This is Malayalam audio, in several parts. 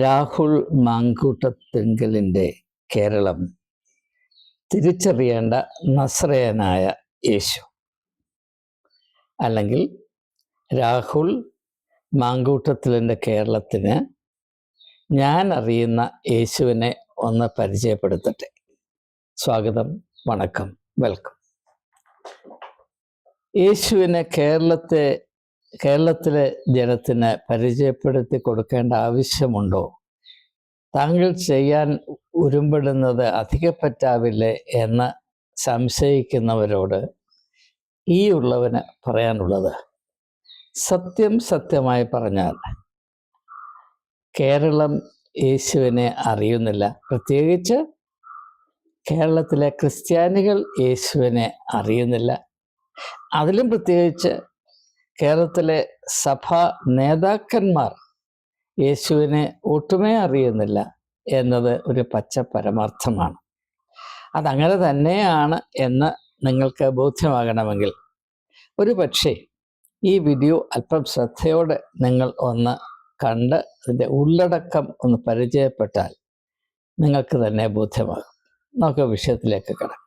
രാഹുൽ മാങ്കൂട്ടത്തെങ്കലിന്റെ കേരളം തിരിച്ചറിയേണ്ട നസ്രയനായ യേശു. അല്ലെങ്കിൽ രാഹുൽ മാങ്കൂട്ടത്തിലിന്റെ കേരളത്തിന് ഞാൻ അറിയുന്ന യേശുവിനെ ഒന്ന് പരിചയപ്പെടുത്തട്ടെ. സ്വാഗതം വണക്കം വെൽക്കം. യേശുവിനെ കേരളത്തെ കേരളത്തിലെ ജനത്തിന് പരിചയപ്പെടുത്തി കൊടുക്കേണ്ട ആവശ്യമുണ്ടോ? താങ്കൾ ചെയ്യാൻ ഉരുമ്പെടുന്നത് അധികപ്പറ്റാവില്ലേ എന്ന് സംശയിക്കുന്നവരോട് ഈ ഉള്ളവന് പറയാനുള്ളത്. സത്യം സത്യമായി പറഞ്ഞാൽ കേരളം യേശുവിനെ അറിയുന്നില്ല. പ്രത്യേകിച്ച് കേരളത്തിലെ ക്രിസ്ത്യാനികൾ യേശുവിനെ അറിയുന്നില്ല. അതിലും പ്രത്യേകിച്ച് കേരളത്തിലെ സഭാ നേതാക്കന്മാർ യേശുവിനെ ഒട്ടുമേ അറിയുന്നില്ല എന്നത് ഒരു പച്ച പരമാർത്ഥമാണ്. അതങ്ങനെ തന്നെയാണ് എന്ന് നിങ്ങൾക്ക് ബോധ്യമാകണമെങ്കിൽ ഒരു പക്ഷേ ഈ വീഡിയോ അല്പം ശ്രദ്ധയോടെ നിങ്ങൾ ഒന്ന് കണ്ട് അതിന്റെ ഉള്ളടക്കം ഒന്ന് പരിചയപ്പെട്ടാൽ നിങ്ങൾക്ക് തന്നെ ബോധ്യമാകും. നമുക്ക് വിഷയത്തിലേക്ക് കിടക്കാം.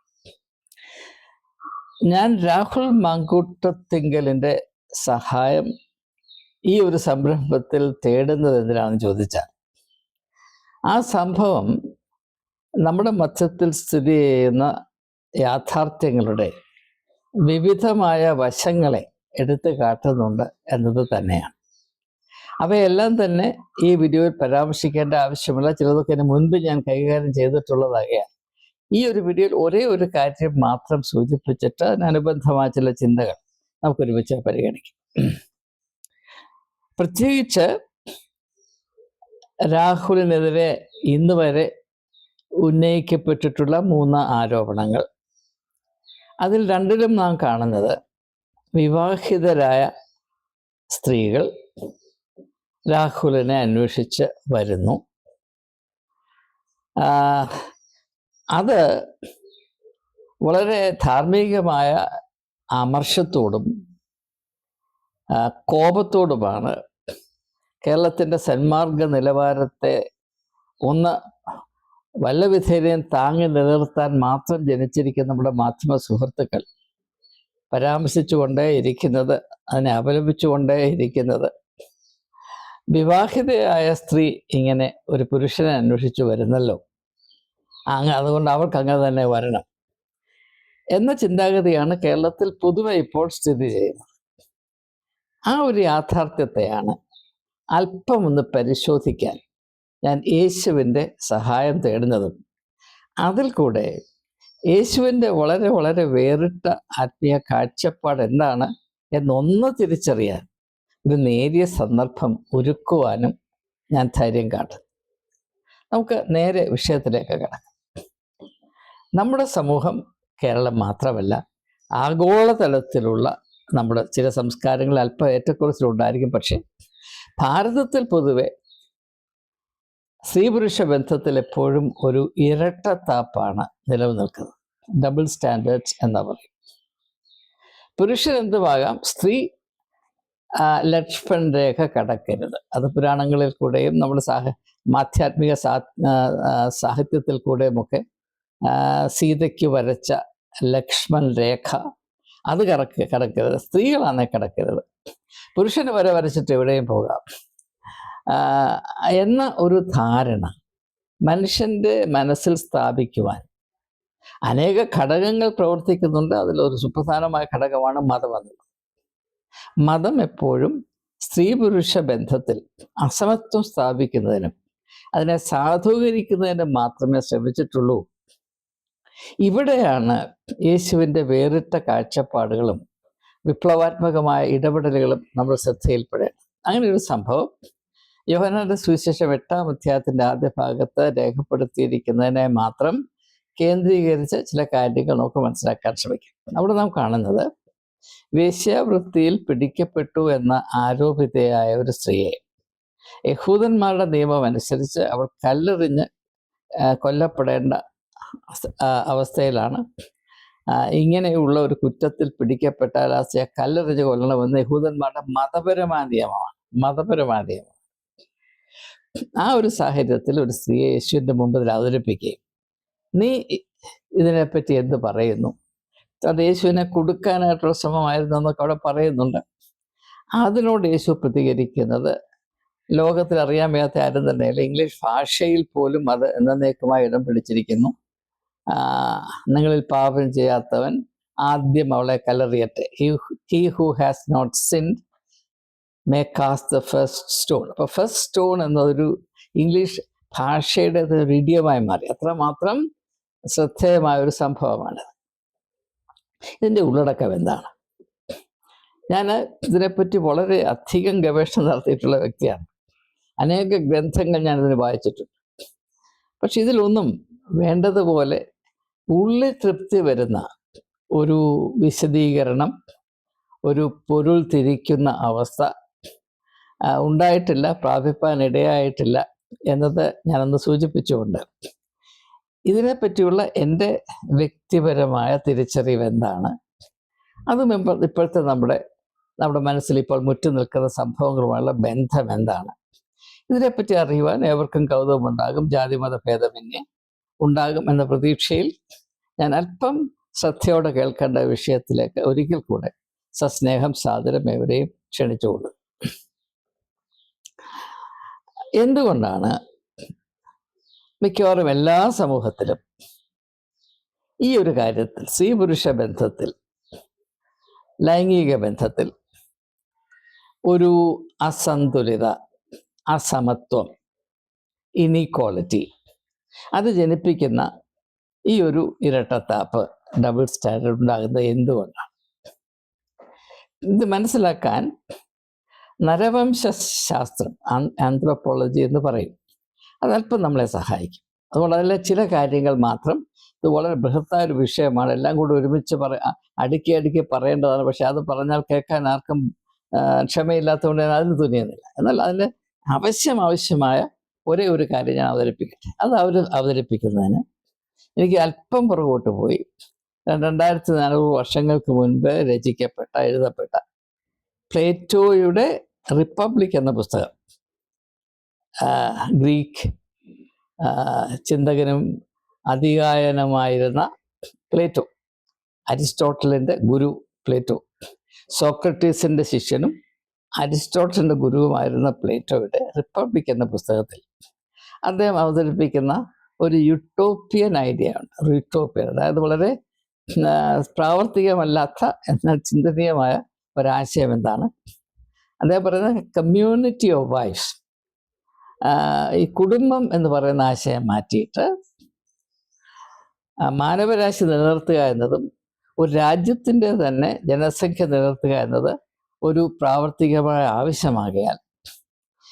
ഞാൻ രാഹുൽ മാങ്കൂട്ടത്തിങ്കലിന്റെ സഹായം ഈ ഒരു സംരംഭത്തിൽ തേടുന്നത് എന്തിനാണെന്ന് ചോദിച്ചാൽ ആ സംഭവം നമ്മുടെ മധ്യത്തിൽ സ്ഥിതി ചെയ്യുന്ന യാഥാർത്ഥ്യങ്ങളുടെ വിവിധമായ വശങ്ങളെ എടുത്തു കാട്ടുന്നുണ്ട് എന്നത് തന്നെയാണ്. അവയെല്ലാം തന്നെ ഈ വീഡിയോയിൽ പരാമർശിക്കേണ്ട ആവശ്യമില്ല. ചിലതൊക്കെ അതിന് മുൻപ് ഞാൻ കൈകാര്യം ചെയ്തിട്ടുള്ളതാകയാൽ ഈ ഒരു വീഡിയോയിൽ ഒരേ ഒരു കാര്യം മാത്രം സൂചിപ്പിച്ചിട്ട് അതിനനുബന്ധമായ ചില ചിന്തകൾ നമുക്കൊരുമിച്ച് പരിഗണിക്കാം. പ്രത്യേകിച്ച് രാഹുലിനെതിരെ ഇന്ന് വരെ ഉന്നയിക്കപ്പെട്ടിട്ടുള്ള മൂന്ന് ആരോപണങ്ങൾ. അതിൽ രണ്ടിലും നാം കാണുന്നത് വിവാഹിതരായ സ്ത്രീകൾ രാഹുലിനെ അന്വേഷിച്ച് വരുന്നു. അത് വളരെ ധാർമ്മികമായ അമർഷത്തോടും കോപത്തോടുമാണ് കേരളത്തിന്റെ സന്മാർഗ നിലവാരത്തെ ഒന്ന് വല്ല വിധേനയും താങ്ങി നിലനിർത്താൻ മാത്രം ജനിച്ചിരിക്കുന്ന നമ്മുടെ മാധ്യമ സുഹൃത്തുക്കൾ പരാമർശിച്ചുകൊണ്ടേ ഇരിക്കുന്നത് അതിനെ അപലപിച്ചുകൊണ്ടേ ഇരിക്കുന്നത്. വിവാഹിതയായ സ്ത്രീ ഇങ്ങനെ ഒരു പുരുഷനെ അന്വേഷിച്ചു വരുന്നല്ലോ. അങ്ങ് അതുകൊണ്ട് അവർക്ക് അങ്ങനെ തന്നെ വരണം. എന്ന ചിന്താഗതിയാണ് കേരളത്തിൽ പൊതുവെ ഇപ്പോൾ സ്ഥിതി ചെയ്യുന്നത്. ആ ഒരു യാഥാർത്ഥ്യത്തെയാണ് അല്പം ഒന്ന് പരിശോധിക്കാൻ ഞാൻ യേശുവിന്റെ സഹായം തേടുന്നതും അതിൽ കൂടെ യേശുവിന്റെ വളരെ വളരെ വേറിട്ട ആത്മീയ കാഴ്ചപ്പാട് എന്താണ് എന്നൊന്ന് തിരിച്ചറിയാൻ ഒരു നേരിയ സന്ദർഭം ഒരുക്കുവാനും ഞാൻ ധൈര്യം കാട്ടും നമുക്ക് നേരെ വിഷയത്തിലേക്ക് കിടക്കാം. നമ്മുടെ സമൂഹം കേരളം മാത്രമല്ല ആഗോളതലത്തിലുള്ള നമ്മുടെ ചില സംസ്കാരങ്ങൾ അല്പം ഏറ്റക്കുറച്ചിലുണ്ടായിരിക്കും. പക്ഷേ ഭാരതത്തിൽ പൊതുവെ സ്ത്രീ പുരുഷ ബന്ധത്തിൽ എപ്പോഴും ഒരു ഇരട്ടത്താപ്പാണ് നിലനിൽക്കുന്നത്. ഡബിൾ സ്റ്റാൻഡേർഡ്സ് എന്നാ പറയും. പുരുഷൻ എന്തുമാകാം സ്ത്രീ ലക്ഷ്മൺ രേഖ കടക്കരുത്. അത് പുരാണങ്ങളിൽ കൂടെയും നമ്മുടെ സാഹ മാധ്യാത്മിക സാ സാഹിത്യത്തിൽ കൂടെയുമൊക്കെ സീതയ്ക്ക് വരച്ച ലക്ഷ്മൺ രേഖ. അത് കടക്ക് കിടക്കരുത്. സ്ത്രീകളാണ് കിടക്കരുത്. പുരുഷന് വരെ വരച്ചിട്ട് എവിടെയും പോകാം. എന്ന ഒരു ധാരണ മനുഷ്യന്റെ മനസ്സിൽ സ്ഥാപിക്കുവാൻ. അനേക ഘടകങ്ങൾ പ്രവർത്തിക്കുന്നുണ്ട്. അതിലൊരു സുപ്രധാനമായ ഘടകമാണ് മതം എന്നുള്ളത് മതം എപ്പോഴും സ്ത്രീ പുരുഷ ബന്ധത്തിൽ അസമത്വം സ്ഥാപിക്കുന്നതിനും അതിനെ സാധൂകരിക്കുന്നതിനും മാത്രമേ ശ്രമിച്ചിട്ടുള്ളൂ. ഇവിടെയാണ് യേശുവിന്റെ വേറിട്ട കാഴ്ചപ്പാടുകളും വിപ്ലവാത്മകമായ ഇടപെടലുകളും നമ്മൾ ശ്രദ്ധയിൽപ്പെടേണ്ടത്. അങ്ങനെ ഒരു സംഭവം യോഹനാന്റെ സുവിശേഷം എട്ടാം അധ്യായത്തിന്റെ ആദ്യ ഭാഗത്ത് രേഖപ്പെടുത്തിയിരിക്കുന്നതിനെ മാത്രം കേന്ദ്രീകരിച്ച് ചില കാര്യങ്ങൾ നമുക്ക് മനസ്സിലാക്കാൻ ശ്രമിക്കാം. അവിടെ നാം കാണുന്നത് വേശ്യാവൃത്തിയിൽ പിടിക്കപ്പെട്ടു എന്ന ആരോപിതയായ ഒരു സ്ത്രീയെ യഹൂദന്മാരുടെ നിയമം അനുസരിച്ച് അവൾ കല്ലെറിഞ്ഞ് കൊല്ലപ്പെടേണ്ട അവസ്ഥയിലാണ്. ഇങ്ങനെയുള്ള ഒരു കുറ്റത്തിൽ പിടിക്കപ്പെട്ടാൽ ആ കല്ലെറിഞ്ഞ് കൊല്ലണമെന്ന് യഹൂദന്മാരുടെ മതപരമായ നിയമമാണ്. മതപരമായ നിയമം ആ ഒരു സാഹചര്യത്തിൽ ഒരു സ്ത്രീയെ യേശുവിന്റെ മുമ്പിൽ അവതരിപ്പിക്കുകയും നീ ഇതിനെപ്പറ്റി എന്ത് പറയുന്നു? അത് യേശുവിനെ കൊടുക്കാനായിട്ടുള്ള ശ്രമമായിരുന്നു എന്നൊക്കെ അവിടെ പറയുന്നുണ്ട്. അതിനോട് യേശു പ്രതികരിക്കുന്നത് ലോകത്തിൽ അറിയാൻ വയ്യാത്ത ആരും തന്നെയല്ല ഇംഗ്ലീഷ് ഭാഷയിൽ പോലും അത് എന്നേക്കുമായി ഇടം പിടിച്ചിരിക്കുന്നു. നിങ്ങളിൽ പാപം ചെയ്യാത്തവൻ ആദ്യം അവളെ കല്ലെറിയട്ടെ. He who has not sinned may cast the first stone അപ്പോൾ ഫസ്റ്റ് സ്റ്റോൺ എന്നതൊരു ഇംഗ്ലീഷ് ഭാഷയുടെ ഒരു ഇഡിയമായി മാറി. അത്രമാത്രം ശ്രദ്ധേയമായ ഒരു സംഭവമാണ്. ഇതിന്റെ ഉള്ളടക്കം എന്താണ്? ഞാൻ ഇതിനെപ്പറ്റി വളരെ അധികം ഗവേഷണം നടത്തിയിട്ടുള്ള വ്യക്തിയാണ്. അനേക ഗ്രന്ഥങ്ങൾ ഞാനിതിന് വായിച്ചിട്ടുണ്ട്. പക്ഷെ ഇതിലൊന്നും വേണ്ടതുപോലെ ഉള്ളിൽ തൃപ്തി വരുന്ന ഒരു വിശദീകരണം ഒരു പൊരുൾ തിരിക്കുന്ന അവസ്ഥ ഉണ്ടായിട്ടില്ല പ്രാപിപ്പാൻ ഇടയായിട്ടില്ല എന്നത് ഞാനൊന്ന് സൂചിപ്പിച്ചുകൊണ്ട്. ഇതിനെപ്പറ്റിയുള്ള എന്റെ വ്യക്തിപരമായ തിരിച്ചറിവ് എന്താണ്? അതും ഇപ്പ- ഇപ്പോഴത്തെ നമ്മുടെ നമ്മുടെ മനസ്സിൽ ഇപ്പോൾ മുറ്റു നിൽക്കുന്ന സംഭവങ്ങളുമായുള്ള ബന്ധം എന്താണ്? ഇതിനെപ്പറ്റി അറിയുവാൻ ഏവർക്കും കൗതുകമുണ്ടാകും. ജാതിമത ഭേദമന്യേ ഉണ്ടാകും എന്ന പ്രതീക്ഷയിൽ ഞാൻ അല്പം ശ്രദ്ധയോടെ കേൾക്കേണ്ട വിഷയത്തിലേക്ക് ഒരിക്കൽ കൂടെ സസ്നേഹം സാദരം എവരെയും ക്ഷണിച്ചുകൊള്ളു എന്തുകൊണ്ടാണ് മിക്കവാറും എല്ലാ സമൂഹത്തിലും ഈ ഒരു കാര്യത്തിൽ സ്ത്രീ പുരുഷ ബന്ധത്തിൽ ലൈംഗിക ബന്ധത്തിൽ ഒരു അസന്തുലിത അസമത്വം ഇനീക്വാളിറ്റി അത് ജനിപ്പിക്കുന്ന ഈ ഒരു ഇരട്ടത്താപ്പ് ഡബിൾ സ്റ്റാൻഡേർഡ് ഉണ്ടാകുന്നത് എന്തുകൊണ്ടാണ്? ഇത് മനസ്സിലാക്കാൻ നരവംശ ശാസ്ത്രം ആന്ത്രോപോളജി എന്ന് പറയും. അതല്പം നമ്മളെ സഹായിക്കും. അതുകൊണ്ട് അതിലെ ചില കാര്യങ്ങൾ മാത്രം ഇത് വളരെ ബൃഹത്തായ ഒരു വിഷയമാണ്. എല്ലാം കൂടി ഒരുമിച്ച് പറ അടുക്കി അടുക്കി പറയേണ്ടതാണ്. പക്ഷെ അത് പറഞ്ഞാൽ കേൾക്കാൻ ആർക്കും ക്ഷമയില്ലാത്തതുകൊണ്ട് ഞാൻ അതിന് തുനിയുന്നില്ല. എന്നാൽ അതിന്റെ ആവശ്യം ആവശ്യമായ ഒരേ ഒരു കാര്യം ഞാൻ അവതരിപ്പിക്കട്ടെ. അത് അവർ അവതരിപ്പിക്കുന്നതിന് എനിക്ക് അല്പം പുറകോട്ട് പോയി. രണ്ടായിരത്തി നാനൂറ് വർഷങ്ങൾക്ക് മുൻപ് രചിക്കപ്പെട്ട എഴുതപ്പെട്ട പ്ലേറ്റോയുടെ റിപ്പബ്ലിക് എന്ന പുസ്തകം. ഗ്രീക്ക് ചിന്തകനും അധികായനമായിരുന്ന പ്ലേറ്റോ. അരിസ്റ്റോട്ടലിന്റെ ഗുരു പ്ലേറ്റോ. സോക്രട്ടീസിന്റെ ശിഷ്യനും അരിസ്റ്റോട്ടലിന്റെ ഗുരുവുമായിരുന്ന പ്ലേറ്റോയുടെ റിപ്പബ്ലിക് എന്ന പുസ്തകത്തിൽ അദ്ദേഹം അവതരിപ്പിക്കുന്ന ഒരു യുട്ടോപ്പിയൻ ഐഡിയ ഉണ്ട്. അതായത് വളരെ പ്രാവർത്തികമല്ലാത്ത എന്നാൽ ചിന്തനീയമായ ഒരാശയം എന്താണ്? അദ്ദേഹം പറയുന്നത് കമ്മ്യൂണിറ്റി ഓഫ് വൈഫ്സ് ഈ കുടുംബം എന്ന് പറയുന്ന ആശയം മാറ്റിയിട്ട് മാനവരാശി നിലനിർത്തുക എന്നതും ഒരു രാജ്യത്തിന്റെ തന്നെ ജനസംഖ്യ നിലനിർത്തുക എന്നത് ഒരു പ്രാവർത്തികമായ ആവശ്യമാകയാൽ.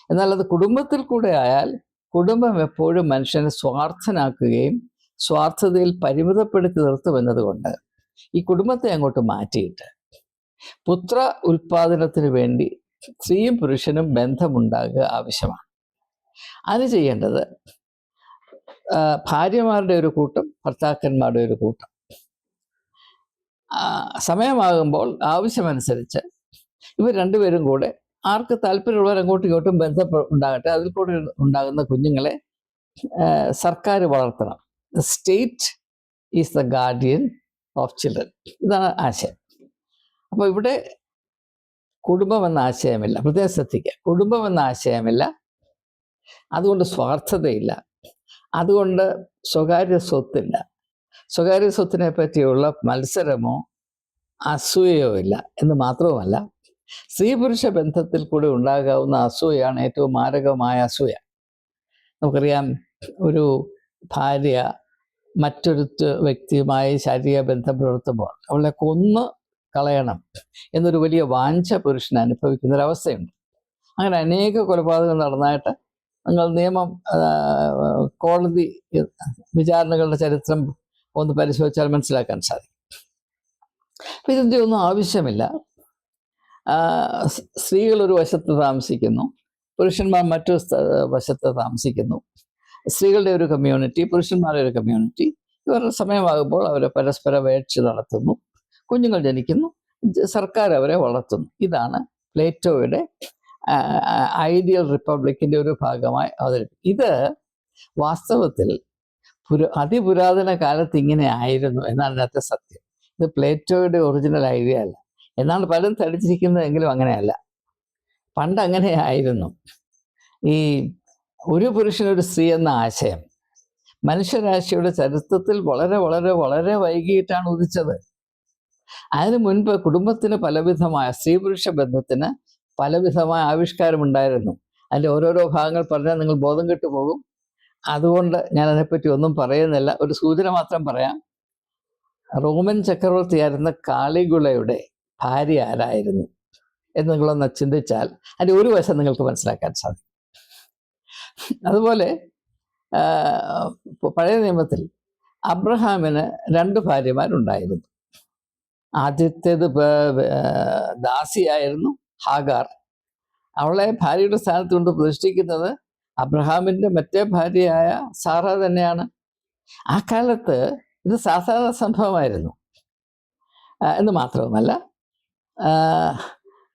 എന്നാൽ അത് കുടുംബത്തിൽ കൂടെ ആയാൽ കുടുംബം എപ്പോഴും മനുഷ്യനെ സ്വാർത്ഥനാക്കുകയും സ്വാർത്ഥതയിൽ പരിമിതപ്പെടുത്തി നിർത്തുമെന്നതുകൊണ്ട് ഈ കുടുംബത്തെ അങ്ങോട്ട് മാറ്റിയിട്ട് പുത്ര ഉൽപാദനത്തിന് വേണ്ടി സ്ത്രീയും പുരുഷനും ബന്ധമുണ്ടാകുക ആവശ്യമാണ്. അത് ചെയ്യേണ്ടത് ഭാര്യമാരുടെ ഒരു കൂട്ടം ഭർത്താക്കന്മാരുടെ ഒരു കൂട്ടം. സമയമാകുമ്പോൾ ആവശ്യമനുസരിച്ച് ഇവർ രണ്ടുപേരും കൂടെ ആർക്ക് താല്പര്യമുള്ളവർ അങ്ങോട്ടും ഇങ്ങോട്ടും ബന്ധം ഉണ്ടാകട്ടെ. അതിൽ കൂടെ ഉണ്ടാകുന്ന കുഞ്ഞുങ്ങളെ സർക്കാർ വളർത്തണം. State is the guardian of children ഇതാണ് ആശയം. അപ്പോൾ ഇവിടെ കുടുംബം എന്ന ആശയമില്ല. പ്രത്യേകം ശ്രദ്ധിക്കുക. കുടുംബം എന്ന ആശയമില്ല. അതുകൊണ്ട് സ്വാർത്ഥതയില്ല. അതുകൊണ്ട് സ്വകാര്യ സ്വത്തില്ല. സ്വകാര്യ സ്വത്തിനെ പറ്റിയുള്ള മത്സരമോ അസൂയയോ ഇല്ല എന്ന് മാത്രവുമല്ല സ്ത്രീ പുരുഷ ബന്ധത്തിൽ കൂടെ ഉണ്ടാകാവുന്ന അസൂയാണ് ഏറ്റവും മാരകമായ അസൂയ. നമുക്കറിയാം ഒരു ഭാര്യ മറ്റൊരു വ്യക്തിയുമായി ശാരീരിക ബന്ധം പുലർത്തുമ്പോൾ അവളെ കൊന്ന് കളയണം എന്നൊരു വലിയ വാഞ്ച പുരുഷൻ അനുഭവിക്കുന്ന ഒരവസ്ഥയുണ്ട് അങ്ങനെ അനേക കൊലപാതകങ്ങൾ നടന്നായിട്ട് നിങ്ങൾ നിയമം കോടതി വിചാരണകളുടെ ചരിത്രം ഒന്ന് പരിശോധിച്ചാൽ മനസ്സിലാക്കാൻ സാധിക്കും. അപ്പം ഇതിന്റെ ഒന്നും ആവശ്യമില്ല. സ്ത്രീകൾ ഒരു വശത്ത് താമസിക്കുന്നു പുരുഷന്മാർ മറ്റൊരു വശത്ത് താമസിക്കുന്നു. സ്ത്രീകളുടെ ഒരു കമ്മ്യൂണിറ്റി പുരുഷന്മാരുടെ ഒരു കമ്മ്യൂണിറ്റി ഇവരുടെ സമയമാകുമ്പോൾ അവരെ പരസ്പര വേഴ്ച നടത്തുന്നു കുഞ്ഞുങ്ങൾ ജനിക്കുന്നു സർക്കാർ അവരെ വളർത്തുന്നു. ഇതാണ് പ്ലേറ്റോയുടെ ഐഡിയൽ റിപ്പബ്ലിക്കിന്റെ ഒരു ഭാഗമായി അവതരിപ്പിക്കും ഇത് വാസ്തവത്തിൽ പുരു അതിപുരാതന കാലത്ത് ഇങ്ങനെ ആയിരുന്നു എന്നാണ് അതിനകത്തെ സത്യം. ഇത് പ്ലേറ്റോയുടെ ഒറിജിനൽ ഐഡിയ അല്ല. എന്നാണ് പലരും തടിച്ചിരിക്കുന്നതെങ്കിലും അങ്ങനെയല്ല. പണ്ട് അങ്ങനെ ആയിരുന്നു ഈ ഒരു പുരുഷനൊരു സ്ത്രീ എന്ന ആശയം. മനുഷ്യരാശിയുടെ ചരിത്രത്തിൽ വളരെ വളരെ വളരെ വൈകിട്ടാണ് ഉദിച്ചത്. അതിനു മുൻപ് കുടുംബത്തിന് പലവിധമായ സ്ത്രീ പുരുഷ ബന്ധത്തിന് പലവിധമായ ആവിഷ്കാരം ഉണ്ടായിരുന്നു. അതിന്റെ ഓരോരോ ഭാഗങ്ങൾ പറഞ്ഞാൽ നിങ്ങൾ ബോധം കെട്ടു പോകും. അതുകൊണ്ട് ഞാൻ അതിനെപ്പറ്റി ഒന്നും പറയുന്നില്ല. ഒരു സൂചന മാത്രം പറയാം. റോമൻ ചക്രവർത്തിയായിരുന്ന കാളിഗുളയുടെ ഭാര്യ ആരായിരുന്നു എന്ന് നിങ്ങളൊന്ന് ചിന്തിച്ചാൽ അതിന്റെ ഒരു വശം നിങ്ങൾക്ക് മനസ്സിലാക്കാൻ സാധിക്കും. അതുപോലെ പഴയ നിയമത്തിൽ അബ്രഹാമിന് രണ്ട് ഭാര്യമാരുണ്ടായിരുന്നു. ആദ്യത്തേത് ദാസിയായിരുന്നു ഹാഗാർ. അവളെ ഭാര്യയുടെ സ്ഥാനത്ത് കൊണ്ട് പ്രതിഷ്ഠിക്കുന്നത് അബ്രഹാമിന്റെ മറ്റേ ഭാര്യയായ സാറ തന്നെയാണ്. ആ കാലത്ത് ഇത് സാധാരണ സംഭവമായിരുന്നു. എന്ന് മാത്രവുമല്ല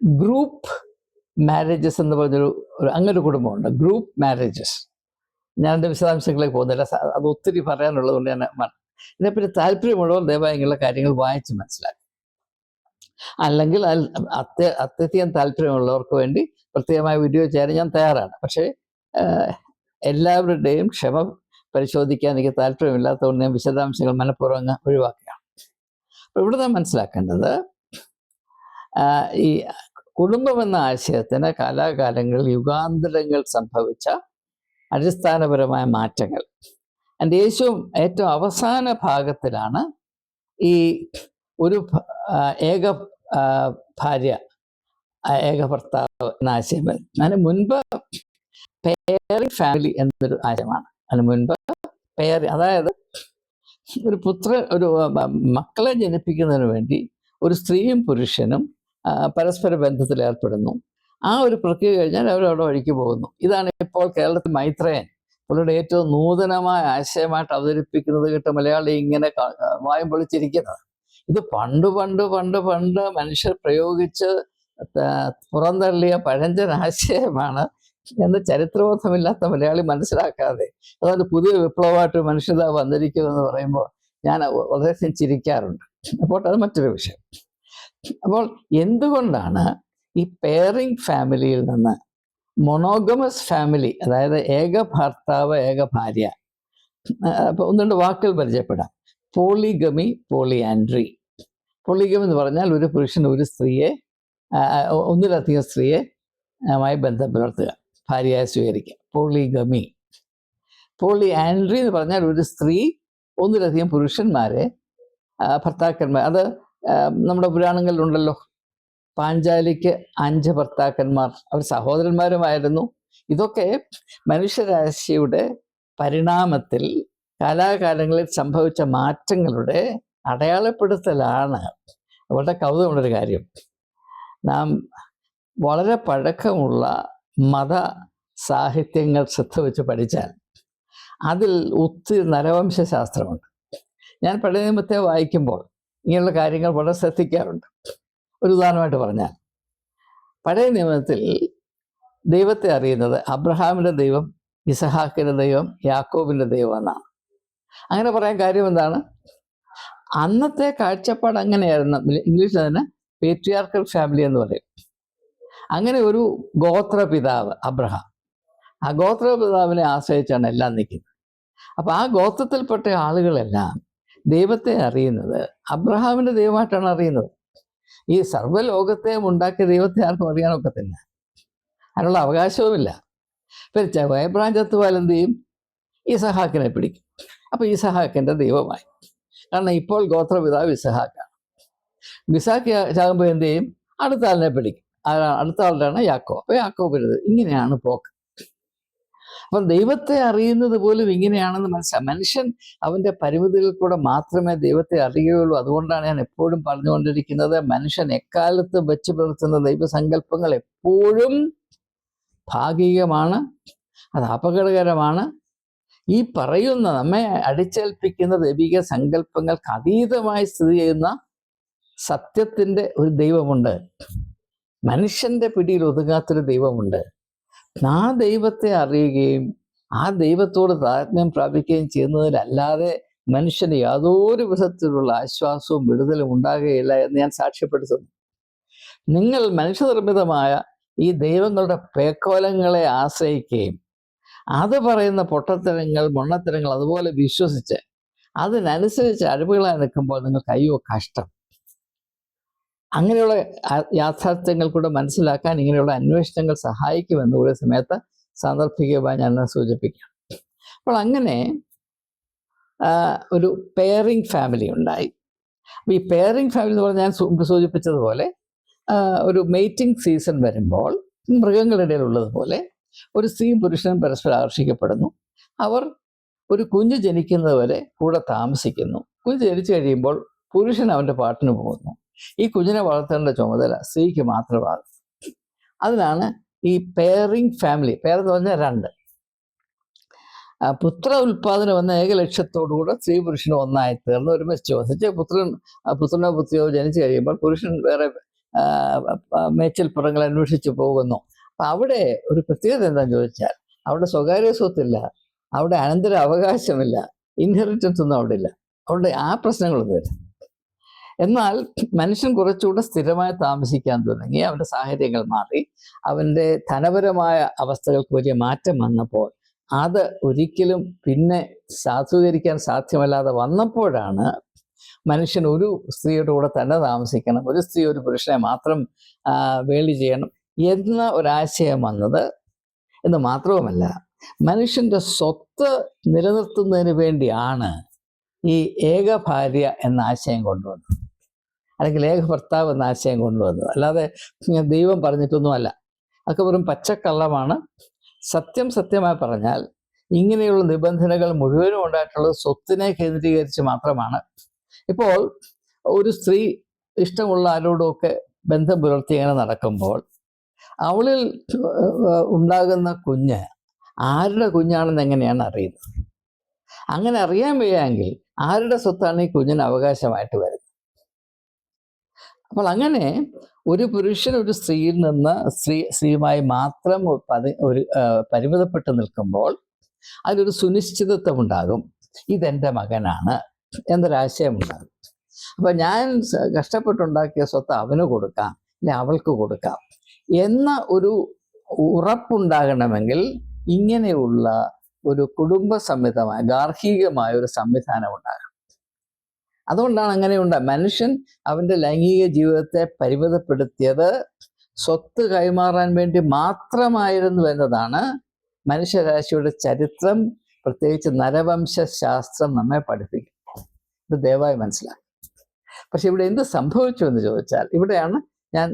ഗ്രൂപ്പ് മാരേജസ് എന്ന് പറഞ്ഞൊരു ഒരു അങ്ങനൊരു കുടുംബമുണ്ട്. ഗ്രൂപ്പ് മാരേജസ് ഞാൻ എന്റെ വിശദാംശങ്ങളിലേക്ക് പോകുന്നില്ല. അത് ഒത്തിരി പറയാനുള്ളത് കൊണ്ട് ഞാൻ ഇതിനെപ്പറ്റി താല്പര്യമുള്ളവർ ദയവായി ഇങ്ങനെയുള്ള കാര്യങ്ങൾ വായിച്ച് മനസ്സിലാക്കും അല്ലെങ്കിൽ അത്യ അത്യധികം താല്പര്യമുള്ളവർക്ക് വേണ്ടി പ്രത്യേകമായ വീഡിയോ ചെയ്യാൻ ഞാൻ തയ്യാറാണ്. പക്ഷേ എല്ലാവരുടെയും ക്ഷമ പരിശോധിക്കാൻ എനിക്ക് താല്പര്യമില്ലാത്തതുകൊണ്ട് ഞാൻ വിശദാംശങ്ങൾ മനഃപൂർവം ഒഴിവാക്കുകയാണ്. അപ്പോൾ ഇവിടെ നാം മനസ്സിലാക്കേണ്ടത് ഈ കുടുംബം എന്ന ആശയത്തിന് കാലാകാലങ്ങളിൽ യുഗാന്തരങ്ങൾ സംഭവിച്ച അടിസ്ഥാനപരമായ മാറ്റങ്ങൾ. എന്റെ യേശുവും ഏറ്റവും അവസാന ഭാഗത്തിലാണ് ഈ ഒരു ഏക ഭാര്യ ഏക ഭർത്താവ് എന്ന ആശയം അതിന് മുൻപ് പേറിംഗ് ഫാമിലി എന്നൊരു ആശയമാണ്. അതിന് മുൻപ് പേര് അതായത് ഒരു പുത്ര ഒരു മക്കളെ ജനിപ്പിക്കുന്നതിന് വേണ്ടി ഒരു സ്ത്രീയും പുരുഷനും പരസ്പര ബന്ധത്തിൽ ഏർപ്പെടുന്നു. ആ ഒരു പ്രക്രിയ കഴിഞ്ഞാൽ അവരവിടെ വഴിക്ക് പോകുന്നു. ഇതാണ് ഇപ്പോൾ കേരളത്തിൽ മൈത്രയൻ. പുള്ളിയുടെ ഏറ്റവും നൂതനമായ ആശയമായിട്ട് അവതരിപ്പിക്കുന്നത് കേട്ട് മലയാളി ഇങ്ങനെ വായും പൊളിച്ചിരിക്കുന്നത് ഇത് പണ്ട് പണ്ട് പണ്ട് പണ്ട് മനുഷ്യർ പ്രയോഗിച്ച് പുറന്തള്ളിയ പഴഞ്ചൻ ആശയമാണ് എന്ന് ചരിത്രബോധമില്ലാത്ത മലയാളി മനസ്സിലാക്കാതെ. അതുകൊണ്ട് പുതിയ വിപ്ലവമായിട്ട് മനുഷ്യത വന്നിരിക്കുമെന്ന് പറയുമ്പോൾ ഞാൻ വളരെ ചിരിക്കാറുണ്ട്. അപ്പോൾ അത് മറ്റൊരു വിഷയം. അപ്പോൾ എന്തുകൊണ്ടാണ് ഈ പെയറിംഗ് ഫാമിലിയിൽ നിന്ന് മൊണോഗമസ് ഫാമിലി അതായത് ഏക ഭർത്താവ് ഏക ഭാര്യ അപ്പോൾ ഒന്ന് രണ്ട് വാക്കുകൾ പരിചയപ്പെടാം. പോളിഗമി പോളിയാൻഡ്രി പോളിഗമി എന്ന് പറഞ്ഞാൽ ഒരു പുരുഷൻ ഒരു സ്ത്രീയെ ഒന്നിലധികം സ്ത്രീയെ മായി ബന്ധം പുലർത്തുക ഭാര്യയായി സ്വീകരിക്കുക. പോളിഗമി പോളി ആൻഡ്രി എന്ന് പറഞ്ഞാൽ ഒരു സ്ത്രീ ഒന്നിലധികം പുരുഷന്മാരെ ഭർത്താക്കന്മാർ അത് നമ്മുടെ പുരാണങ്ങളിലുണ്ടല്ലോ. പാഞ്ചാലിക്ക് അഞ്ച് ഭർത്താക്കന്മാർ. അവർ സഹോദരന്മാരുമായിരുന്നു. ഇതൊക്കെ മനുഷ്യരാശിയുടെ പരിണാമത്തിൽ കാലാകാലങ്ങളിൽ സംഭവിച്ച മാറ്റങ്ങളുടെ അടയാളപ്പെടുത്തലാണ്. വളരെ കൗതുകമുള്ളൊരു കാര്യം. നാം വളരെ പഴക്കമുള്ള മത സാഹിത്യങ്ങൾ ശ്രദ്ധ വെച്ച് പഠിച്ചാൽ അതിൽ ഒത്തിരി നരവംശാസ്ത്രമുണ്ട് ഞാൻ പഴയ വായിക്കുമ്പോൾ ഇങ്ങനെയുള്ള കാര്യങ്ങൾ വളരെ ശ്രദ്ധിക്കാറുണ്ട്. ഒരു ഉദാഹരണമായിട്ട് പറഞ്ഞാൽ പഴയ നിയമത്തിൽ ദൈവത്തെ അറിയുന്നത് അബ്രഹാമിന്റെ ദൈവം ഇസഹാക്കിന്റെ ദൈവം യാക്കോബിന്റെ ദൈവം എന്നാണ്. അങ്ങനെ പറയാൻ കാര്യം എന്താണ്? അന്നത്തെ കാഴ്ചപ്പാട് അങ്ങനെയായിരുന്നു. ഇംഗ്ലീഷിൽ തന്നെ പേട്രിയാർക്കൽ ഫാമിലി എന്ന് പറയും. അങ്ങനെ ഒരു ഗോത്ര പിതാവ് അബ്രഹാം. ആ ഗോത്ര പിതാവിനെ ആശ്രയിച്ചാണ് എല്ലാം നിൽക്കുന്നത്. അപ്പം ആ ഗോത്രത്തിൽപ്പെട്ട ആളുകളെല്ലാം ദൈവത്തെ അറിയുന്നത് അബ്രഹാമിന്റെ ദൈവമായിട്ടാണ് അറിയുന്നത്. ഈ സർവലോകത്തെ ഉണ്ടാക്കിയ ദൈവത്തെ ആർക്കും അറിയാനൊക്കത്തില്ല അതിനുള്ള അവകാശവുമില്ല. പിന്നെ വയബ്രാൻ ചത്തുവാൽ എന്ത് ചെയ്യും? ഇസഹാക്കിനെ പിടിക്കും. അപ്പോൾ ഇസഹാക്കിന്റെ ദൈവമായി. കാരണം ഇപ്പോൾ ഗോത്രപിതാവ് ഇസഹാക്കാണ് ഇസഹാക്ക് ചാകുമ്പോൾ എന്ത് ചെയ്യും? അടുത്ത ആളിനെ പിടിക്കും. അടുത്ത ആളുടെയാണ് യാക്കോ അപ്പോൾ യാക്കോ വരുന്നത് ഇങ്ങനെയാണ് പോക്ക്. അപ്പം ദൈവത്തെ അറിയുന്നത് പോലും ഇങ്ങനെയാണെന്ന് മനസ്സിലാ. മനുഷ്യൻ അവന്റെ പരിമിതികൾ കൂടെ മാത്രമേ ദൈവത്തെ അറിയുകയുള്ളൂ. അതുകൊണ്ടാണ് ഞാൻ എപ്പോഴും പറഞ്ഞുകൊണ്ടിരിക്കുന്നത് മനുഷ്യൻ എക്കാലത്ത് വെച്ച് പുലർത്തുന്ന ദൈവസങ്കല്പങ്ങൾ എപ്പോഴും ഭാഗികമാണ് അത് അപകടകരമാണ്. ഈ പറയുന്ന നമ്മെ അടിച്ചേൽപ്പിക്കുന്ന ദൈവിക സങ്കല്പങ്ങൾക്ക് അതീതമായി സ്ഥിതി ചെയ്യുന്ന സത്യത്തിന്റെ ഒരു ദൈവമുണ്ട്. മനുഷ്യന്റെ പിടിയിൽ ഒതുങ്ങാത്തൊരു ദൈവമുണ്ട്. ആ ദൈവത്തെ അറിയുകയും ആ ദൈവത്തോട് താത്മ്യം പ്രാപിക്കുകയും ചെയ്യുന്നതിലല്ലാതെ മനുഷ്യന് യാതൊരു വിധത്തിലുള്ള ആശ്വാസവും വിടുതലും ഉണ്ടാകുകയില്ല എന്ന് ഞാൻ സാക്ഷ്യപ്പെടുത്തുന്നു. നിങ്ങൾ മനുഷ്യനിർമ്മിതമായ ഈ ദൈവങ്ങളുടെ പേക്കോലങ്ങളെ ആശ്രയിക്കുകയും അത് പറയുന്ന പൊട്ടത്തരങ്ങൾ മൊണ്ണത്തരങ്ങൾ അതുപോലെ വിശ്വസിച്ച് അതിനനുസരിച്ച് അഴിവുകളായി നിൽക്കുമ്പോൾ നിങ്ങൾക്ക് അയ്യോ കഷ്ടം. അങ്ങനെയുള്ള യാഥാർത്ഥ്യങ്ങൾ കൂടെ മനസ്സിലാക്കാൻ ഇങ്ങനെയുള്ള അന്വേഷണങ്ങൾ സഹായിക്കുമെന്ന് ഒരു സമയത്ത് സാന്ദർഭികമായി ഞാൻ സൂചിപ്പിക്കാം അപ്പോൾ അങ്ങനെ ഒരു പെയറിംഗ് ഫാമിലി ഉണ്ടായി. അപ്പം ഈ പെയറിംഗ് ഫാമിലി എന്ന് പറഞ്ഞാൽ ഞാൻ സൂചിപ്പിച്ചതുപോലെ ഒരു മെയ്റ്റിംഗ് സീസൺ വരുമ്പോൾ മൃഗങ്ങളുടെ ഇടയിൽ ഉള്ളതുപോലെ ഒരു സ്ത്രീയും പുരുഷനും പരസ്പരം ആകർഷിക്കപ്പെടുന്നു. അവർ ഒരു കുഞ്ഞ് ജനിക്കുന്നത് വരെ കൂടെ താമസിക്കുന്നു. കുഞ്ഞ് ജനിച്ചു കഴിയുമ്പോൾ പുരുഷൻ അവന്റെ പാട്ടിന് പോകുന്നു. ഈ കുഞ്ഞിനെ വളർത്തേണ്ട ചുമതല സ്ത്രീക്ക് മാത്രമാണ്. അതിനാണ് ഈ പെയറിംഗ് ഫാമിലി പെയർ എന്ന് പറഞ്ഞാൽ രണ്ട്. പുത്ര ഉൽപാദനം എന്ന ഏക ലക്ഷ്യത്തോടുകൂടെ സ്ത്രീ പുരുഷനും ഒന്നായി തീർന്ന് ഒരുമിച്ച് വസിച്ച് പുത്രൻ പുത്രനോ പുത്രിയോ ജനിച്ചു കഴിയുമ്പോൾ പുരുഷൻ വേറെ മേച്ചൽപ്പുറങ്ങൾ അന്വേഷിച്ച് പോകുന്നു. അപ്പൊ അവിടെ ഒരു പ്രത്യേകത എന്താണെന്ന് ചോദിച്ചാൽ അവിടെ സ്വകാര്യ സ്വത്തില്ല അവിടെ അനന്തര അവകാശമില്ല ഇൻഹെറിറ്റൻസ് ഒന്നും അവിടെ ഇല്ല. അവിടെ ആ പ്രശ്നങ്ങളൊന്നും വരും. എന്നാൽ മനുഷ്യൻ കുറച്ചുകൂടെ സ്ഥിരമായി താമസിക്കാൻ തുടങ്ങി. അവന്റെ സാഹചര്യങ്ങൾ മാറി. അവന്റെ ധനപരമായ അവസ്ഥകൾക്ക് വലിയ മാറ്റം വന്നപ്പോൾ അത് ഒരിക്കലും പിന്നെ സാധൂകരിക്കാൻ സാധ്യമല്ലാതെ വന്നപ്പോഴാണ് മനുഷ്യൻ ഒരു സ്ത്രീയുടെ കൂടെ തന്നെ താമസിക്കണം ഒരു സ്ത്രീ ഒരു പുരുഷനെ മാത്രം വേളി ചെയ്യണം എന്ന ഒരാശയം വന്നത്. എന്ന് മാത്രവുമല്ല മനുഷ്യന്റെ സ്വത്ത് നിലനിർത്തുന്നതിന് വേണ്ടിയാണ് ഈ ഏക ഭാര്യ എന്ന ആശയം കൊണ്ടുവന്നത്. അല്ലെങ്കിൽ ഏക ഭർത്താവ് എന്ന ആശയം കൊണ്ടുവന്നത്. അല്ലാതെ ദൈവം പറഞ്ഞിട്ടൊന്നുമല്ല. അതൊക്കെ വെറും പച്ചക്കള്ളമാണ്. സത്യം സത്യമായി പറഞ്ഞാൽ ഇങ്ങനെയുള്ള നിബന്ധനകൾ മുഴുവനും ഉണ്ടായിട്ടുള്ളത് സ്വത്തിനെ കേന്ദ്രീകരിച്ച് മാത്രമാണ്. ഇപ്പോൾ ഒരു സ്ത്രീ ഇഷ്ടമുള്ള ആരോടുമൊക്കെ ബന്ധം പുലർത്തി ഇങ്ങനെ നടക്കുമ്പോൾ അവളിൽ ഉണ്ടാകുന്ന കുഞ്ഞ് ആരുടെ കുഞ്ഞാണെന്ന് എങ്ങനെയാണ് അറിയുന്നത്? അങ്ങനെ അറിയാൻ വയ്യാങ്കിൽ ആരുടെ സ്വത്താണ് ഈ കുഞ്ഞിന് അവകാശമായിട്ട് വരുന്നത്? അപ്പോൾ അങ്ങനെ ഒരു പുരുഷൻ ഒരു സ്ത്രീയിൽ നിന്ന് സ്ത്രീ സ്ത്രീയുമായി മാത്രം ഒരു പരിമിതപ്പെട്ട് നിൽക്കുമ്പോൾ അതിലൊരു സുനിശ്ചിതത്വം ഉണ്ടാകും. ഇതെന്റെ മകനാണ് എന്നൊരാശയം ഉണ്ടാകും. അപ്പൊ ഞാൻ കഷ്ടപ്പെട്ടുണ്ടാക്കിയ സ്വത്ത് അവന് കൊടുക്കാം അല്ലെ അവൾക്ക് കൊടുക്കാം എന്ന ഒരു ഉറപ്പുണ്ടാകണമെങ്കിൽ ഇങ്ങനെയുള്ള ഒരു കുടുംബ സംഹിതമായ ഗാർഹികമായ ഒരു സംവിധാനം ഉണ്ടാകണം. അതുകൊണ്ടാണ് അങ്ങനെ ഉണ്ടാ മനുഷ്യൻ അവന്റെ ലൈംഗിക ജീവിതത്തെ പരിമിതപ്പെടുത്തിയത് സ്വത്ത് കൈമാറാൻ വേണ്ടി മാത്രമായിരുന്നു എന്നതാണ് മനുഷ്യരാശിയുടെ ചരിത്രം. പ്രത്യേകിച്ച് നരവംശ ശാസ്ത്രം നമ്മെ പഠിപ്പിക്കും. ഇത് ദയവായി മനസ്സിലാക്കും പക്ഷെ ഇവിടെ എന്ത് സംഭവിച്ചു എന്ന് ചോദിച്ചാൽ ഇവിടെയാണ് ഞാൻ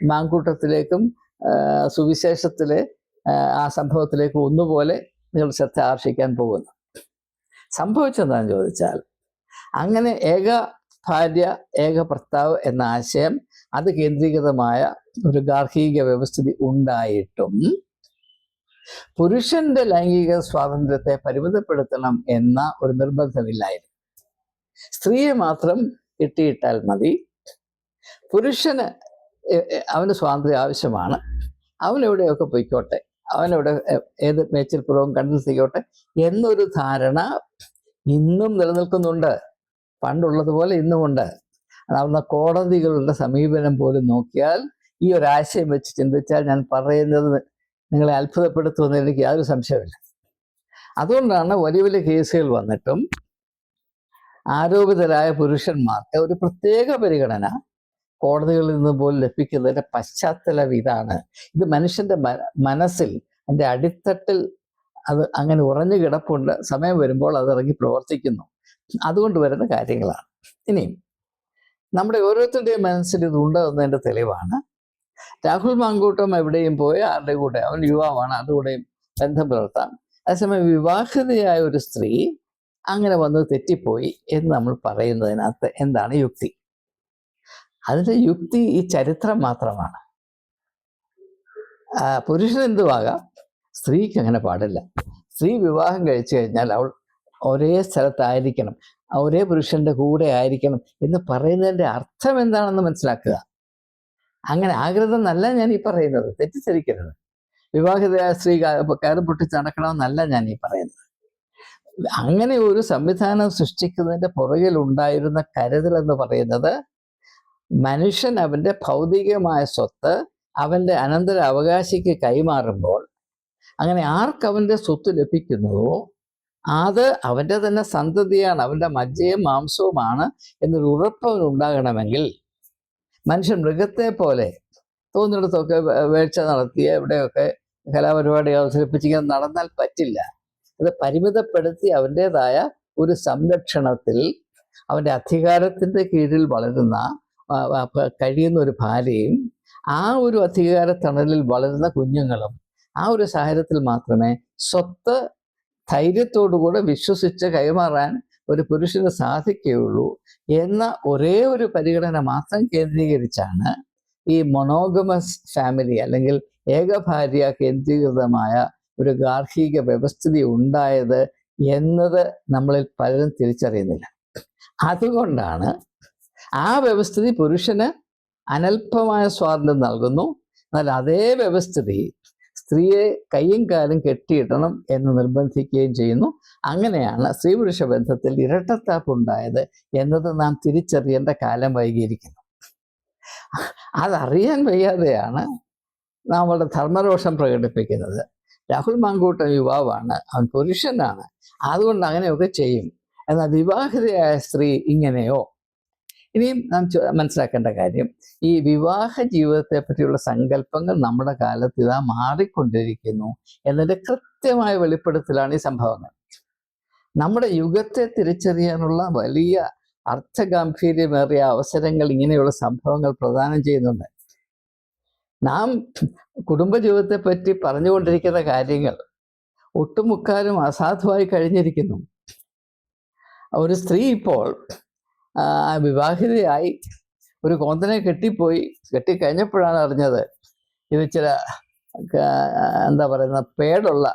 മാങ്കൂട്ടത്തിലേക്കും സുവിശേഷത്തിലെ ആ, സംഭവത്തിലേക്ക് ഒന്നുപോലെ നിങ്ങൾ ശ്രദ്ധ ആർഷിക്കാൻ പോകുന്നു സംഭവിച്ചെന്താണെന്ന് ചോദിച്ചാൽ അങ്ങനെ ഏക ഭാര്യ ഏക ഭർത്താവ് എന്ന ആശയം അത് കേന്ദ്രീകൃതമായ ഒരു ഗാർഹിക വ്യവസ്ഥിതി ഉണ്ടായിട്ടും പുരുഷന്റെ ലൈംഗിക സ്വാതന്ത്ര്യത്തെ പരിമിതപ്പെടുത്തണം എന്ന ഒരു നിർബന്ധമില്ലായിരുന്നു. സ്ത്രീയെ മാത്രം കിട്ടിയിട്ടാൽ മതി. പുരുഷന് അവന് സ്വാതന്ത്ര്യം ആവശ്യമാണ്. അവനെവിടെയൊക്കെ പൊയ്ക്കോട്ടെ അവനെവിടെ ഏത് മേച്ചിൽപ്പുറവും കണ്ടെത്തിക്കോട്ടെ എന്നൊരു ധാരണ ഇന്നും നിലനിൽക്കുന്നുണ്ട്. പണ്ടുള്ളതുപോലെ ഇന്നുമുണ്ട്. അതാവുന്ന കോടതികളുടെ സമീപനം പോലും നോക്കിയാൽ ഈ ഒരു ആശയം വെച്ച് ചിന്തിച്ചാൽ ഞാൻ പറയുന്നത് നിങ്ങളെ അത്ഭുതപ്പെടുത്തുമെന്ന് എനിക്ക് യാതൊരു സംശയമില്ല അതുകൊണ്ടാണ് വലിയ വലിയ കേസുകൾ വന്നിട്ടും ആരോപിതരായ പുരുഷന്മാർക്ക് ഒരു പ്രത്യേക പരിഗണന കോടതികളിൽ നിന്ന് പോലും ലഭിക്കുന്നതിന്റെ പശ്ചാത്തലം ഇതാണ്. ഇത് മനുഷ്യന്റെ മനസ്സിൽ അതിന്റെ അടിത്തട്ടിൽ അത് അങ്ങനെ ഉറഞ്ഞു കിടപ്പുണ്ട് സമയം വരുമ്പോൾ അത് ഇറങ്ങി പ്രവർത്തിക്കുന്നു. അതുകൊണ്ട് വരുന്ന കാര്യങ്ങളാണ്. ഇനിയും നമ്മുടെ ഓരോരുത്തരുടെയും മനസ്സിൽ ഇതുണ്ട് എന്നതിന്റെ തെളിവാണ്. രാഹുൽ മാങ്കൂട്ടം എവിടെയും പോയി ആരുടെ കൂടെ? അവൻ യുവാവാണ് ആരുടെ കൂടെയും ബന്ധം പുലർത്താം അതേസമയം വിവാഹിതയായ ഒരു സ്ത്രീ അങ്ങനെ വന്ന് തെറ്റിപ്പോയി എന്ന് നമ്മൾ പറയുന്നതിനകത്ത് എന്താണ് യുക്തി? അതിന്റെ യുക്തി ഈ ചരിത്രം മാത്രമാണ്. പുരുഷൻ എന്തുവാകാം? സ്ത്രീക്ക് അങ്ങനെ പാടില്ല. സ്ത്രീ വിവാഹം കഴിച്ചു കഴിഞ്ഞാൽ അവൾ ഒരേ സ്ഥലത്തായിരിക്കണം. ഒരേ പുരുഷന്റെ കൂടെ ആയിരിക്കണം എന്ന് പറയുന്നതിന്റെ അർത്ഥം എന്താണെന്ന് മനസ്സിലാക്കുക. അങ്ങനെ ആകരുതെന്നല്ല ഞാൻ ഈ പറയുന്നത്. തെറ്റിദ്ധരിക്കരുത്. വിവാഹിതയായ സ്ത്രീ കയറി പൊട്ടിച്ച് നടക്കണമെന്നല്ല ഞാൻ ഈ പറയുന്നത്. അങ്ങനെ ഒരു സംവിധാനം സൃഷ്ടിക്കുന്നതിന്റെ പുറകിൽ ഉണ്ടായിരുന്ന കരുതൽ എന്ന് പറയുന്നത് മനുഷ്യൻ അവന്റെ ഭൗതികമായ സ്വത്ത് അവന്റെ അനന്തര അവകാശിക്ക് കൈമാറുമ്പോൾ അങ്ങനെ ആർക്ക് അവന്റെ സ്വത്ത് ലഭിക്കുന്നുവോ അത് അവന്റെ തന്നെ സന്തതിയാണ് അവന്റെ മജ്ജയും മാംസവുമാണ് എന്നൊരു ഉറപ്പ് ഉണ്ടാകണമെങ്കിൽ മനുഷ്യൻ മൃഗത്തെ പോലെ തോന്നിടത്തൊക്കെ വേഴ്ച നടത്തിയ എവിടെയൊക്കെ കലാപരിപാടി അവതരിപ്പിച്ചിങ്ങനെ നടന്നാൽ പറ്റില്ല. അത് പരിമിതപ്പെടുത്തി അവന്റെതായ ഒരു സംരക്ഷണത്തിൽ അവന്റെ അധികാരത്തിന്റെ കീഴിൽ വളരുന്ന കഴിയുന്ന ഒരു ഭാര്യയും ആ ഒരു അധികാര തണലിൽ വളരുന്ന കുഞ്ഞുങ്ങളും ആ ഒരു സാഹചര്യത്തിൽ മാത്രമേ സ്വത്ത് ധൈര്യത്തോടുകൂടെ വിശ്വസിച്ച് കൈമാറാൻ ഒരു പുരുഷന് സാധിക്കുകയുള്ളൂ എന്ന ഒരേ ഒരു പരിഗണന മാത്രം കേന്ദ്രീകരിച്ചാണ് ഈ മൊണോഗമസ് ഫാമിലി അല്ലെങ്കിൽ ഏകഭാര്യ കേന്ദ്രീകൃതമായ ഒരു ഗാർഹിക വ്യവസ്ഥിതി ഉണ്ടായത് എന്നത് നമ്മളിൽ പലരും തിരിച്ചറിയുന്നില്ല. അതുകൊണ്ടാണ് ആ വ്യവസ്ഥിതി പുരുഷന് അനൽപമായ സ്വാതന്ത്ര്യം നൽകുന്നു. എന്നാൽ അതേ വ്യവസ്ഥിതി സ്ത്രീയെ കയ്യും കാലും കെട്ടിയിടണം എന്ന് നിർബന്ധിക്കുകയും ചെയ്യുന്നു. അങ്ങനെയാണ് സ്ത്രീ പുരുഷ ബന്ധത്തിൽ ഇരട്ടത്താപ്പ് ഉണ്ടായത് എന്നത് നാം തിരിച്ചറിയേണ്ട കാലം വൈകിയിരിക്കുന്നു. അതറിയാൻ വയ്യാതെയാണ് നമ്മളുടെ ധർമ്മരോഷം പ്രകടിപ്പിക്കുന്നത്. രാഹുൽ മാങ്കൂട്ടൻ യുവാവാണ്. അവൻ പുരുഷനാണ്. അതുകൊണ്ട് അങ്ങനെയൊക്കെ ചെയ്യും. എന്നാൽ വിവാഹിതയായ സ്ത്രീ ഇങ്ങനെയോ? ഇനിയും നാം മനസ്സിലാക്കേണ്ട കാര്യം ഈ വിവാഹ ജീവിതത്തെ പറ്റിയുള്ള സങ്കല്പങ്ങൾ നമ്മുടെ കാലത്ത് ഇതാ മാറിക്കൊണ്ടിരിക്കുന്നു എന്നതിന്റെ കൃത്യമായ വെളിപ്പെടുത്തലാണ് ഈ സംഭവങ്ങൾ. നമ്മുടെ യുഗത്തെ തിരിച്ചറിയാനുള്ള വലിയ അർത്ഥഗാംഭീര്യമേറിയ അവസരങ്ങൾ ഇങ്ങനെയുള്ള സംഭവങ്ങൾ പ്രദാനം ചെയ്യുന്നുണ്ട്. നാം കുടുംബജീവിതത്തെ പറ്റി പറഞ്ഞുകൊണ്ടിരിക്കുന്ന കാര്യങ്ങൾ ഒട്ടുമുക്കാലും അസാധുവായി കഴിഞ്ഞിരിക്കുന്നു. ഒരു സ്ത്രീ ഇപ്പോൾ വിവാഹിതയായി ഒരു കോന്തനെ കെട്ടിപ്പോയി. കെട്ടിക്കഴിഞ്ഞപ്പോഴാണ് അറിഞ്ഞത് ഇത് ചില എന്താ പറയുന്ന പേടുള്ള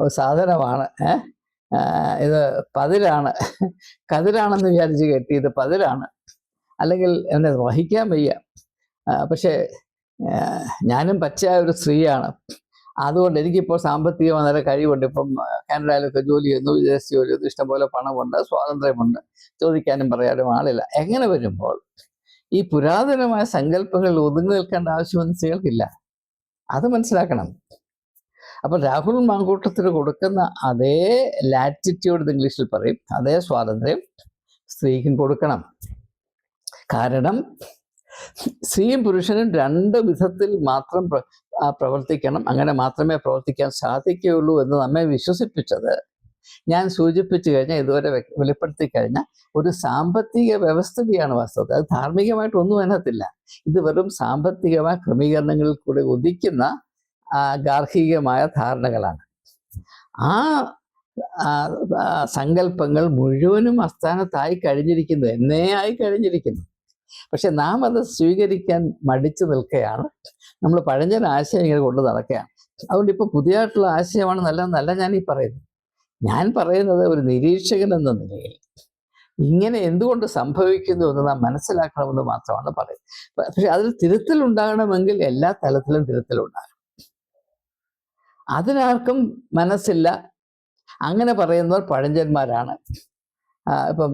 ഒരു സാധനമാണ്? ഇത് പതിരാണ്. കതിരാണെന്ന് വിചാരിച്ച് കെട്ടി ഇത് പതിരാണ്. അല്ലെങ്കിൽ എന്നെ വഹിക്കാൻ വയ്യ. പക്ഷേ ഞാനും പച്ചയായ ഒരു സ്ത്രീയാണ്. അതുകൊണ്ട് എനിക്കിപ്പോൾ സാമ്പത്തികം നല്ല കഴിവുണ്ട്. ഇപ്പം കാനഡയിലൊക്കെ ജോലി ചെയ്യുന്നു. വിദേശ ജോലി ചെയ്യുന്നു. ഇഷ്ടംപോലെ പണമുണ്ട് സ്വാതന്ത്ര്യമുണ്ട്. ചോദിക്കാനും പറയാനും ആളില്ല. എങ്ങനെ വരുമ്പോൾ ഈ പുരാതനമായ സങ്കല്പങ്ങളിൽ ഒതുങ്ങി നിൽക്കേണ്ട ആവശ്യമൊന്നും സ്ത്രീകൾക്കില്ല. അത് മനസ്സിലാക്കണം. അപ്പൊ രാഹുൽ മാങ്കൂട്ടത്തിന് കൊടുക്കുന്ന അതേ ലാറ്റിറ്റ്യൂഡ് ഇംഗ്ലീഷിൽ പറയും. അതേ സ്വാതന്ത്ര്യം സ്ത്രീക്കും കൊടുക്കണം. കാരണം സ്ത്രീയും പുരുഷനും രണ്ട് വിധത്തിൽ മാത്രം പ്രവർത്തിക്കണം. അങ്ങനെ മാത്രമേ പ്രവർത്തിക്കാൻ സാധിക്കുകയുള്ളൂ എന്ന് നമ്മെ വിശ്വസിപ്പിച്ചത്. ഞാൻ സൂചിപ്പിച്ചു കഴിഞ്ഞാൽ ഇതുവരെ വെളിപ്പെടുത്തി കഴിഞ്ഞ ഒരു സാമ്പത്തിക വ്യവസ്ഥിതിയാണ് വാസ്തവത്തിൽ. അത് ധാർമ്മികമായിട്ട് ഒന്നും അതിനകത്തില്ല ഇത് വെറും സാമ്പത്തികമായ ക്രമീകരണങ്ങളിൽ കൂടെ ഉദിക്കുന്ന ആ, ഗാർഹികമായ ധാരണകളാണ്. ആ ആ, ആ, സങ്കല്പങ്ങൾ മുഴുവനും അസ്ഥാനത്തായി കഴിഞ്ഞിരിക്കുന്നു. എന്നേ ആയി കഴിഞ്ഞിരിക്കുന്നു. പക്ഷെ നാം അത് സ്വീകരിക്കാൻ മടിച്ചു നിൽക്കുകയാണ് നമ്മൾ പഴഞ്ചൻ ആശയം ഇങ്ങനെ കൊണ്ട് നടക്കുകയാണ്. അതുകൊണ്ട് ഇപ്പോൾ പുതിയതായിട്ടുള്ള ആശയമാണ് നല്ലതെന്നല്ല ഞാൻ ഈ പറയുന്നത്. ഞാൻ പറയുന്നത് ഒരു നിരീക്ഷകൻ എന്ന നിലയിൽ ഇങ്ങനെ എന്തുകൊണ്ട് സംഭവിക്കുന്നു എന്ന് നാം മനസ്സിലാക്കണമെന്ന് മാത്രമാണ് പറയുന്നത്. പക്ഷെ അതിൽ തിരുത്തൽ ഉണ്ടാകണമെങ്കിൽ എല്ലാ തലത്തിലും തിരുത്തൽ ഉണ്ടാകണം അതിനാർക്കും മനസ്സില്ല. അങ്ങനെ പറയുന്നവർ പഴഞ്ചന്മാരാണ് ഇപ്പം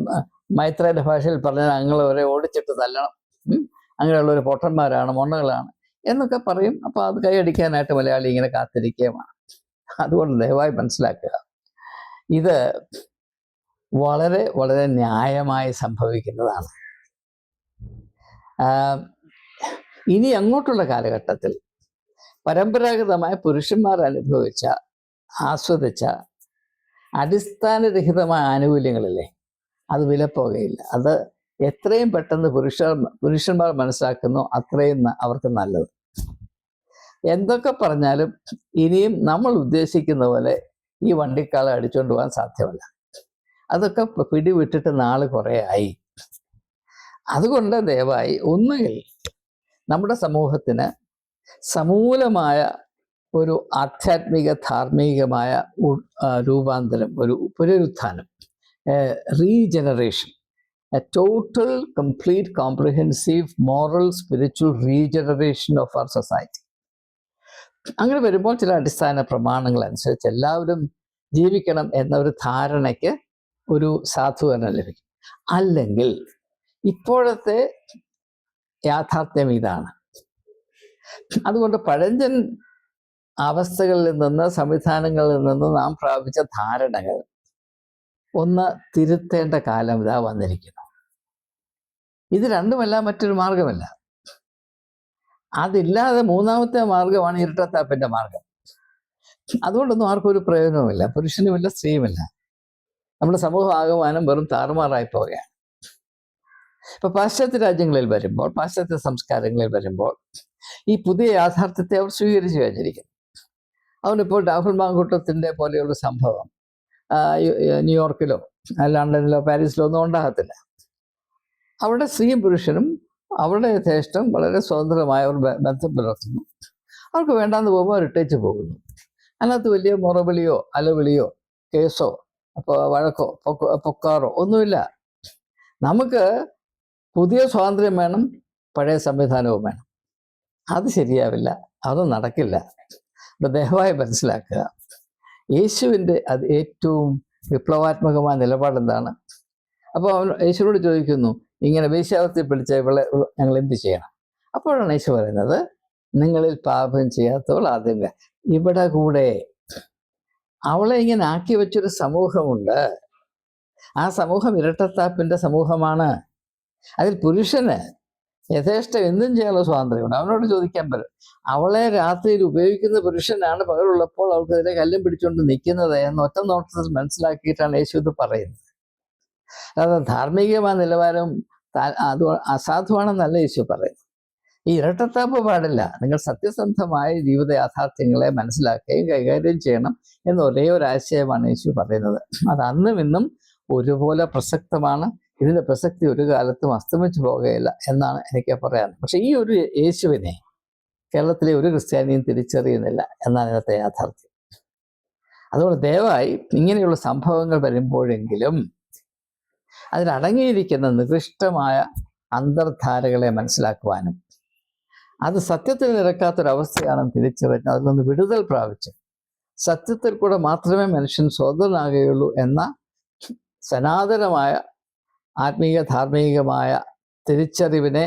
മൈത്രയുടെ ഭാഷയിൽ പറഞ്ഞാൽ അങ്ങളവരെ ഓടിച്ചിട്ട് തല്ലണം. അങ്ങനെയുള്ളവർ പൊട്ടന്മാരാണ് മൊണ്ണകളാണ്. എന്നൊക്കെ പറയും. അപ്പൊ അത് കൈയടിക്കാനായിട്ട് മലയാളി ഇങ്ങനെ കാത്തിരിക്കുകയുമാണ്. അതുകൊണ്ട് ദയവായി മനസ്സിലാക്കുക. ഇത് വളരെ വളരെ ന്യായമായി സംഭവിക്കുന്നതാണ്. ഇനി അങ്ങോട്ടുള്ള കാലഘട്ടത്തിൽ പരമ്പരാഗതമായ പുരുഷന്മാർ അനുഭവിച്ച ആസ്വദിച്ച അടിസ്ഥാനരഹിതമായ ആനുകൂല്യങ്ങളില്ലേ? അത് വിലപ്പോകയില്ല. അത് എത്രയും പെട്ടെന്ന് പുരുഷ പുരുഷന്മാർ മനസ്സിലാക്കുന്നു അത്രയും അവർക്ക് നല്ലത്. എന്തൊക്കെ പറഞ്ഞാലും ഇനിയും നമ്മൾ ഉദ്ദേശിക്കുന്ന പോലെ ഈ വണ്ടിക്കാളെ അടിച്ചുകൊണ്ട് പോകാൻ സാധ്യമല്ല. അതൊക്കെ പിടിവിട്ടിട്ട് നാൾ കുറേ ആയി. അതുകൊണ്ട് ദയവായി ഒന്നുകിൽ നമ്മുടെ സമൂഹത്തിന് സമൂലമായ ഒരു ആധ്യാത്മിക ധാർമ്മികമായ രൂപാന്തരം ഒരു പുനരുത്ഥാനം regeneration a total complete comprehensive moral spiritual regeneration of our society അങ്ങനെ വരുമ്പോൾ ചില അടിസ്ഥാന പ്രമാണങ്ങൾ അനുസരിച്ച് എല്ലാവരും ജീവിക്കണം എന്ന ഒരു ധാരണയ്ക്ക് ഒരു സാധുകരണം ലഭിക്കും. അല്ലെങ്കിൽ ഇപ്പോഴത്തെ യാഥാർത്ഥ്യം ഇതാണ്. അതുകൊണ്ട് പഴഞ്ചൻ അവസ്ഥകളിൽ നിന്ന് സംവിധാനങ്ങളിൽ നിന്ന് നാം പ്രാപിച്ച ധാരണകൾ ഒന്ന് തിരുത്തേണ്ട കാലം ഇതാ വന്നിരിക്കുന്നു. ഇത് രണ്ടുമല്ല മറ്റൊരു മാർഗമല്ല. അതില്ലാതെ മൂന്നാമത്തെ മാർഗമാണ് ഇരട്ടത്താപ്പന്റെ മാർഗം. അതുകൊണ്ടൊന്നും ആർക്കും ഒരു പ്രയോജനവുമില്ല. പുരുഷനുമില്ല സ്ത്രീയുമില്ല. നമ്മുടെ സമൂഹ ആകമാനം വെറും താറുമാറായി പോവുകയാണ്. ഇപ്പൊ പാശ്ചാത്യ രാജ്യങ്ങളിൽ വരുമ്പോൾ പാശ്ചാത്യ സംസ്കാരങ്ങളിൽ വരുമ്പോൾ ഈ പുതിയ യാഥാർത്ഥ്യത്തെ അവർ സ്വീകരിച്ചു കഴിഞ്ഞിരിക്കുന്നു. അതുകൊണ്ടിപ്പോൾ രാഹുൽ മാങ്കൂട്ടത്തിന്റെ പോലെയുള്ള സംഭവം ന്യൂയോർക്കിലോ ലണ്ടനിലോ പാരീസിലോ ഒന്നും ഉണ്ടാകത്തില്ല. അവിടെ സ്ത്രീയും പുരുഷനും അവരുടെ യഥേഷ്ടം വളരെ സ്വതന്ത്രമായ ഒരു ബന്ധം പുലർത്തുന്നു. അവർക്ക് വേണ്ടാന്ന് പോകുമ്പോൾ അവർ ഇട്ടേച്ച് പോകുന്നു. അതിനകത്ത് വലിയ മുറവിളിയോ അലവിളിയോ കേസോ അപ്പോൾ വഴക്കോ പൊക്ക- പൊക്കാറോ ഒന്നുമില്ല. നമുക്ക് പുതിയ സ്വാതന്ത്ര്യം വേണം പഴയ സംവിധാനവും വേണം. അത് ശരിയാവില്ല അത് നടക്കില്ല. അപ്പം ദയവായി മനസ്സിലാക്കുക. യേശുവിന്റെ അത് ഏറ്റവും വിപ്ലവാത്മകമായ നിലപാട് എന്താണ് അപ്പോൾ അവൻ യേശുവിനോട് ചോദിക്കുന്നു ഇങ്ങനെ വേശ്യാവത്തിൽ പിടിച്ച ഇവളെ ഞങ്ങൾ എന്ത് ചെയ്യണം? അപ്പോഴാണ് യേശു പറയുന്നത് നിങ്ങളിൽ പാപം ചെയ്യാത്തവൾ ആദ്യം ഇവിടെ കൂടെ അവളെ ഇങ്ങനെ ആക്കി വെച്ചൊരു സമൂഹമുണ്ട്. ആ സമൂഹം ഇരട്ടത്താപ്പിന്റെ സമൂഹമാണ്. അതിൽ പുരുഷന് യഥേഷ്ടം എന്തും ചെയ്യാനുള്ള സ്വാതന്ത്ര്യമുണ്ട്. അവനോട് ചോദിക്കാൻ പറ്റും അവളെ രാത്രിയിൽ ഉപയോഗിക്കുന്ന പുരുഷനാണ് പകലുള്ളപ്പോൾ അവൾക്കെതിരെ കല്ലും പിടിച്ചുകൊണ്ട് നിൽക്കുന്നത് എന്ന് ഒറ്റ നോട്ടത്തിൽ മനസ്സിലാക്കിയിട്ടാണ് യേശു ഇത് പറയുന്നത്. അതായത് ധാർമ്മികമായ നിലവാരം അത് അസാധുവാണെന്നല്ല യേശു പറയുന്നത്. ഈ ഇരട്ടത്താപ്പ് പാടില്ല. നിങ്ങൾ സത്യസന്ധമായ ജീവിത യാഥാർത്ഥ്യങ്ങളെ മനസ്സിലാക്കുകയും കൈകാര്യം ചെയ്യണം എന്ന ഒരേ ഒരു ആശയമാണ് യേശു പറയുന്നത്. അത് അന്നും ഇന്നും ഒരുപോലെ പ്രസക്തമാണ്. ഇതിന്റെ പ്രസക്തി ഒരു കാലത്തും അസ്തമിച്ചു പോകുകയില്ല എന്നാണ് എനിക്ക് പറയാൻ പക്ഷെ ഈ ഒരു യേശുവിനെ കേരളത്തിലെ ഒരു ക്രിസ്ത്യാനിയും തിരിച്ചറിയുന്നില്ല എന്നാണ് ഇന്നത്തെ യാഥാർത്ഥ്യം. അതുകൊണ്ട് ദയവായി ഇങ്ങനെയുള്ള സംഭവങ്ങൾ വരുമ്പോഴെങ്കിലും അതിലടങ്ങിയിരിക്കുന്ന നികൃഷ്ടമായ അന്തർധാരകളെ മനസ്സിലാക്കുവാനും അത് സത്യത്തിൽ നിരക്കാത്തൊരവസ്ഥയാണെന്ന് തിരിച്ചറിഞ്ഞ് അതിൽ നിന്ന് വിടുതൽ പ്രാപിച്ച് സത്യത്തിൽ കൂടെ മാത്രമേ മനുഷ്യൻ സ്വതന്ത്രനാകുകയുള്ളൂ എന്ന സനാതനമായ ആത്മീയ ധാർമ്മികമായ തിരിച്ചറിവിനെ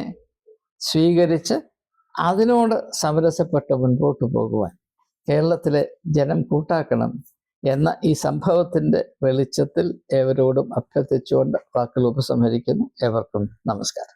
സ്വീകരിച്ച് അതിനോട് സമരസപ്പെട്ട് മുൻപോട്ട് പോകുവാൻ കേരളത്തിലെ ജനം കൂട്ടാക്കണം. എന്ന ഈ സംഭവത്തിന്റെ വെളിച്ചത്തിൽ ഏവരോടും അഭ്യർത്ഥിച്ചുകൊണ്ട് വാക്കുകൾ ഉപസംഹരിക്കുന്നു. ഏവർക്കും നമസ്കാരം.